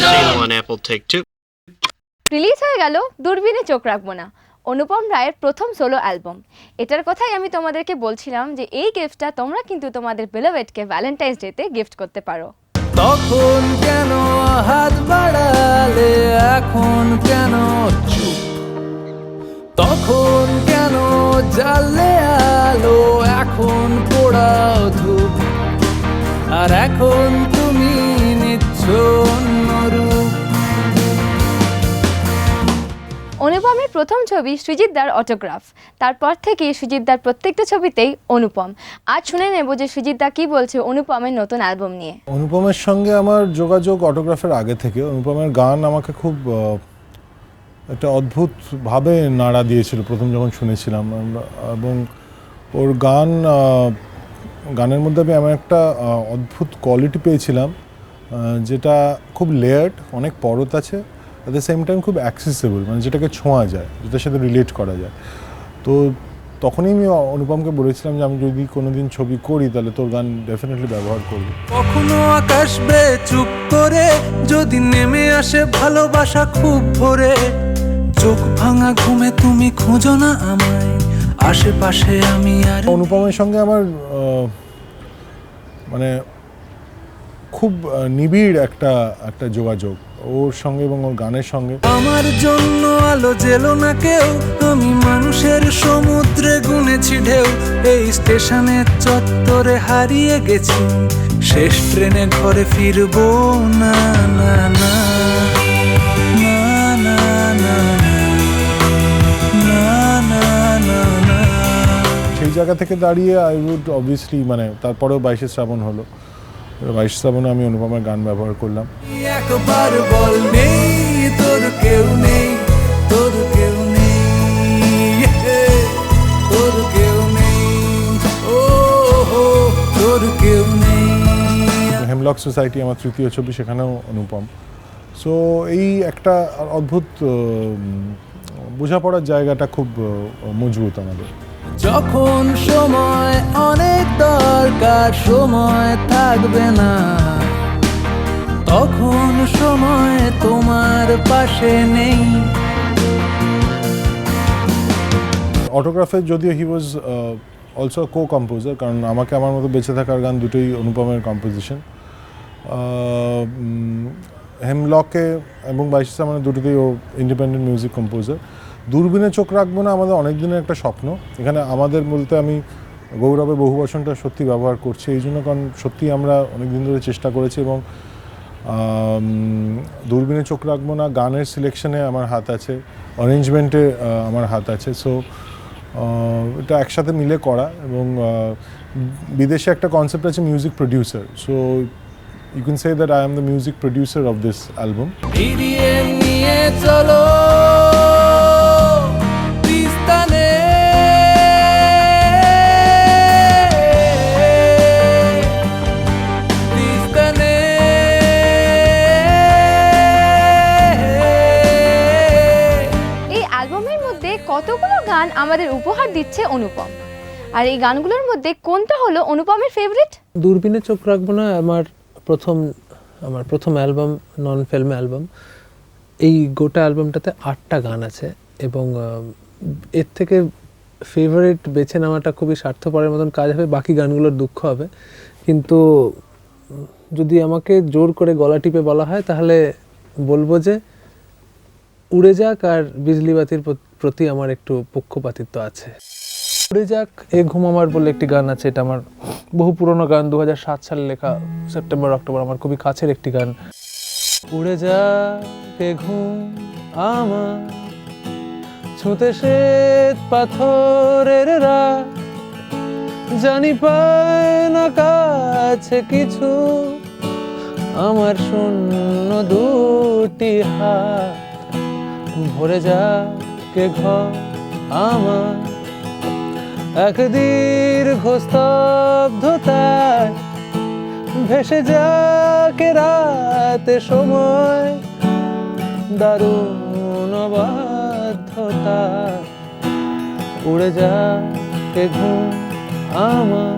Scene one, Apple take two. Release হয়ে গেল দূরবীনে চোখ রাখব না। অনুপম রায়ের প্রথম সোলো অ্যালবাম এটার কথাই আমি তোমাদেরকে বলছিলাম যে এই গিফটটা তোমরা কিন্তু তোমাদের বেলোভেটকে ভ্যালেন্টাইন্স ডেতে গিফট করতে পারো। তখন কেন হাত বাড়ালে? এখন কেন চুপ? তখন কেন জ্বালে আলো? এখন পোড়াও ধূপ। আর এখন তুমি নিচ্ছ প্রথম ছবি সৃজিতদার অটোগ্রাফ তারপর থেকে সৃজিতদার প্রত্যেকটা ছবিতেই অনুপম। আজ শুনে নেব যে সৃজিতদা কি বলছে অনুপমের নতুন অ্যালবাম নিয়ে। অনুপমের সঙ্গে আমার যোগাযোগ অটোগ্রাফের আগে থেকে, অনুপমের গান আমাকে খুব একটা অদ্ভুতভাবে নাড়া দিয়েছিল প্রথম যখন শুনেছিলাম। এবং ওর গান গানের মধ্যে আমি এমন একটা অদ্ভুত কোয়ালিটি পেয়েছিলাম যেটা খুব লেয়ার্ড অনেক পরত আছে। অ্যাট দ্য সেম টাইম খুব অ্যাক্সেসেবল মানে যেটাকে ছোঁয়া যায় যেটার সাথে রিলেট করা যায়। তো তখনই আমি অনুপমকে বলেছিলাম যে আমি যদি কোনোদিন ছবি করি তাহলে তোর গান ডেফিনেটলি ব্যবহার করব। কখনো আকাশ বে চুপ করে যদি নেমে আসে ভালোবাসা খুব ভরে চোখ ভাঙা ঘুমে তুমি খুঁজো না আমায় আশেপাশে আমি আর অনুপমের সঙ্গে আমার মানে খুব নিবিড় একটা একটা যোগাযোগ ওর সঙ্গে এবং ওর গানের সঙ্গে। আমার জন্য আলো জেলো না কেউ আমি মানুষের সমুদ্রে গুনেছি ঢেউ। এই স্টেশনের চত্বরে হারিয়ে গেছি শেষ ট্রেনে ঘরে ফিরবো না না না সেই জায়গা থেকে দাঁড়িয়ে আই উড অবভিয়াসলি মানে তারপরেও বাইশে শ্রাবণ হলো। বাইশে শ্রাবণে আমি অনুপমের গান ব্যবহার করলাম। একবার বল নেই তোর কেউ নেই তোর কেউ নেই তোর কেউ নেই ও হো তোর কেউ নেই। হেমলক সোসাইটি আমার তৃতীয় ছবি সেখানেও অনুপম। সো এই একটা অদ্ভুত বোঝাপড়ার জায়গাটা খুব মজবুত আমাদের। যখন সময় অনেক দরকার, সময় থাকবে না। তখন সময় তোমার পাশে নেই। অটোগ্রাফে যদিও হি ওয়াজ অলসো কো কম্পোজার কারণ আমাকে আমার মতো বেঁচে থাকার গান দুটোই অনুপমের কম্পোজিশন হেমলকে এবং বাইশে মানে দুটোতেই ও ইন্ডিপেন্ডেন্ট মিউজিক কম্পোজার দূরবীনে চোখ রাখব না, আমাদের অনেক দিনের একটা স্বপ্ন। এখানে আমাদের বলতে আমি গৌরবের বহু বচনটা সত্যি ব্যবহার করছি, এই জন্য কারণ সত্যি আমরা অনেক দিন ধরে চেষ্টা করেছি এবং দূরবীনে চোখ রাখব না, গানের সিলেকশনে আমার হাত আছে অ্যারেঞ্জমেন্টে আমার হাত আছে। সো এটা একসাথে মিলে করা এবং বিদেশে একটা কনসেপ্ট আছে music producer so you can say that I'm the music producer of this album চলো কতগুলো গান আমাদের উপহার দিচ্ছে অনুপম? আর এই গানগুলোর মধ্যে কোনটা হলো অনুপমের ফেভারিট দূরবীনে চোখ রাখব না, আমার প্রথম আমার প্রথম অ্যালবাম নন ফিল্ম অ্যালবাম, এই গোটা অ্যালবামটাতে আটটা গান আছে এবং এর থেকে ফেভারিট বেছে নেওয়াটা খুবই স্বার্থপরের মতন কাজ হবে, বাকি গানগুলোর দুঃখ হবে। কিন্তু যদি আমাকে জোর করে গলা টিপে বলা হয়, তাহলে বলব যে উড়ে যাক আর বিজলি বাতির প্রতি আমার একটু পক্ষপাতিত্ব আছে। উড়ে যাক, এ ঘুম আমার বলে একটি গান আছে, এটা আমার বহু পুরনো গান দু সালে লেখা সেপ্টেম্বর, অক্টোবর, আমার খুবই কাছের একটি গান। উড়ে যাক, এ ঘুম আমার, ছুঁতে শ্বেত পাথরের রা জানি পায় না কাছে কিছু, আমার শূন্য দুটি হাত। ভরে যাক ঘর আমার। এক দীর্ঘ স্তব্ধতায় ভেসে যাকে রাতে সময়, দারুণ বাধ্যতা উড়ে যাকে ঘুম আমার।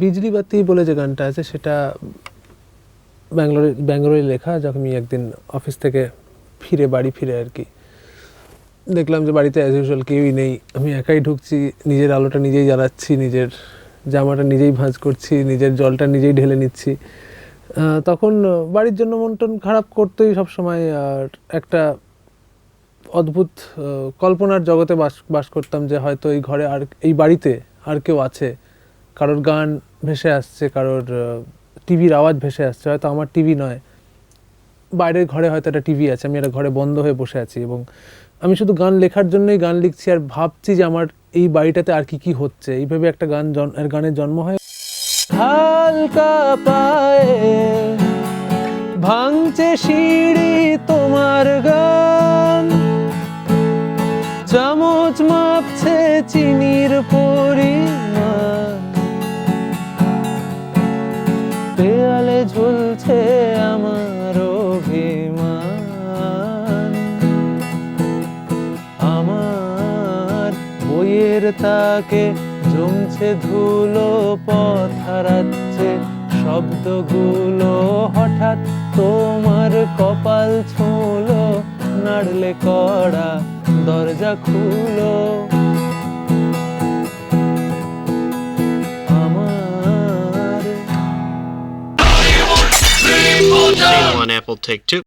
বিজলি বাতি বলে যে গানটা আছে, সেটা ব্যাঙ্গালোরে ব্যাঙ্গালোরে লেখা যখন আমি একদিন অফিস থেকে ফিরে বাড়ি ফিরে আর কি, দেখলাম যে বাড়িতে অ্যাজ ইউজুয়াল কেউই নেই। আমি একাই ঢুকছি, নিজের আলোটা নিজেই জ্বালাচ্ছি, নিজের জামাটা নিজেই ভাঁজ করছি, নিজের জলটা নিজেই ঢেলে নিচ্ছি। তখন বাড়ির জন্য মন টন খারাপ করতেই সবসময় আর একটা অদ্ভুত কল্পনার জগতে বাস বাস করতাম যে হয়তো এই ঘরে আর, এই বাড়িতে আর কেউ আছে। কারোর গান ভেসে আসছে, কারোর টিভির আওয়াজ ভেসে আসছে, হয়তো আমার টিভি নয়। বাইরের ঘরে হয়তো একটা টিভি আছে, আমি একটা ঘরে বন্ধ হয়ে বসে আছি এবং আমি শুধু গান লেখার জন্যই গান লিখছি আর ভাবছি যে আমার এই বাড়িটাতে আর কি কি হচ্ছে। এইভাবে একটা গান গানের জন্ম হয়। হালকা পায়ে ভাঙছে সিঁড়ি তোমার গান দেয়ালে ঝুলছে আমার অভিমান। আমার বইয়ের তাকে জমছে ধুলো, পথ হারাচ্ছে শব্দগুলো। হঠাৎ তোমার কপাল ছুঁলো, নাড়লে কড়া দরজা খুলো। Take two.